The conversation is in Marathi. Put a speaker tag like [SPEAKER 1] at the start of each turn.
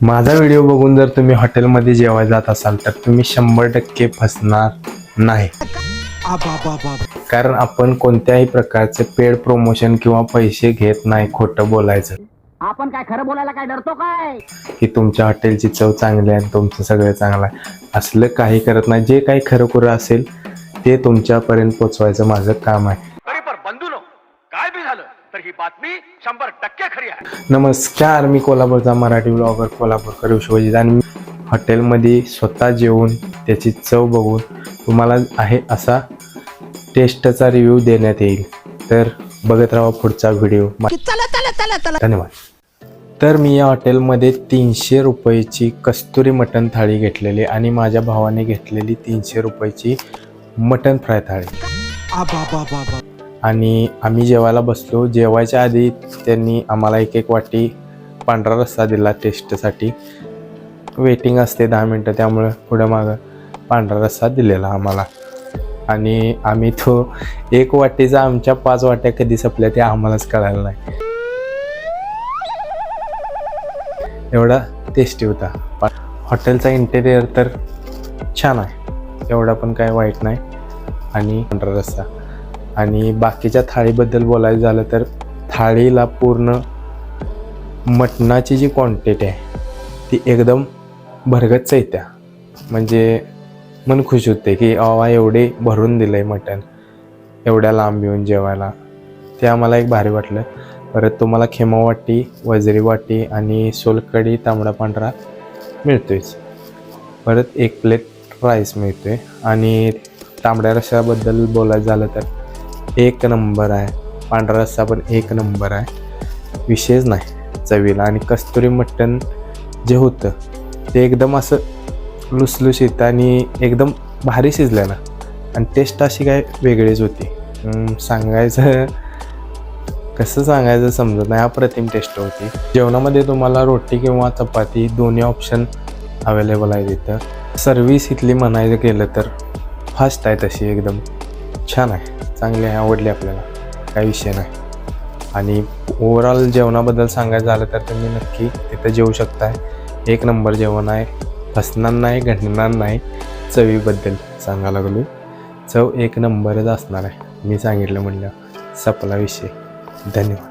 [SPEAKER 1] माझा व्हिडिओ बघून जर तुम्ही हॉटेलमध्ये जेवायला जात असाल तर तुम्ही शंभर टक्के फसणार नाही. कारण आपण कोणत्याही प्रकारचे पेड प्रमोशन किंवा पैसे घेत नाही खोटं बोलायचं.
[SPEAKER 2] आपण काय खरं बोलायला काय डरतो काय?
[SPEAKER 1] की तुमच्या हॉटेलची चव चांगली आहे तुमचं सगळं चांगलं आहे. असलं काही करत नाही. जे काही खरं असेल ते तुमच्यापर्यंत पोचवायचं माझं काम आहे
[SPEAKER 3] तरी पण बंधूनो काय बी झालं तर ही बातमी शंभर टक्के खरी आहे.
[SPEAKER 1] नमस्कार मी कोल्हापूरचा मराठी ब्लॉगर कोल्हापूरकर विश्वजित आणि मी हॉटेलमध्ये स्वतः जेवून त्याची चव बघून तुम्हाला आहे असा टेस्टचा रिव्ह्यू देण्यात येईल. तर बघत राहा पुढचा व्हिडिओ धन्यवाद. तर मी या हॉटेलमध्ये तीनशे रुपयाची कस्तुरी मटण थाळी घेतलेली आणि माझ्या भावाने घेतलेली तीनशे रुपयाची मटण फ्राय थाळी. आणि आम्ही जेवायला बसलो. जेवायच्या आधी त्यांनी आम्हाला एक एक वाटी पांढरा रस्सा दिला टेस्टसाठी वेटिंग असते दहा मिनटं त्यामुळं पुढं मागं पांढरा रस्सा दिलेला आम्हाला. आणि आम्ही तो एक वाटीचा आमच्या पाच वाट्या कधी संपल्या ते आम्हालाच कळायला नाही. एवढा टेस्टी होता. हॉटेलचा इंटेरियर तर छान आहे. एवढा पण काय वाईट नाही. आणि पांढरा रस्सा. आणि बाकीच्या थाळीबद्दल बोलायचं झालं तर थाळीला पूर्ण मटणाची जी क्वांटिटी आहे ती एकदम भरगच्च येत्या म्हणजे मन खुश होते की अवा एवढे भरून दिलं आहे मटण. एवढ्या लांब येऊन जेवायला. ते आम्हाला एक भारी वाटलं. परत तुम्हाला खेमा वाटी वजरी वाटी आणि सोलकडी तांबडा पांढरा मिळतोयच. परत एक प्लेट राईस मिळतोय. आणि तांबड्या रशाबद्दल बोलायचं झालं तर एक नंबर आहे. पांढरा रस्सा पण एक नंबर आहे. विशेष नाही. चवीला आणि कस्तुरी मटण जे होतं ते एकदम असं लुसलुशीत आणि एकदम भारी शिजलं ना आणि टेस्ट अशी काय वेगळीच होती. सांगायचं कसं सांगायचं समजत नाही. अप्रतिम टेस्ट होती. जेवणामध्ये तुम्हाला रोटी किंवा चपाती दोन्ही ऑप्शन अवेलेबल आहे तिथं सर्विस इथली म्हणायचं गेलं तर फास्ट आहे तशी एकदम छान आहे. चांगले आवडले आपल्याला. काही विषय नाही. आणि ओवरऑल जेवणाबद्दल सांगायचं झालं तर तुम्ही नक्की तिथं जेवू शकताय. एक नंबर जेवण आहे. हसणार नाही घडणार नाही. चवीबद्दल सांगा लागलो चव एक नंबरच असणार आहे. मी सांगितलं म्हणलं सपला विषय. धन्यवाद.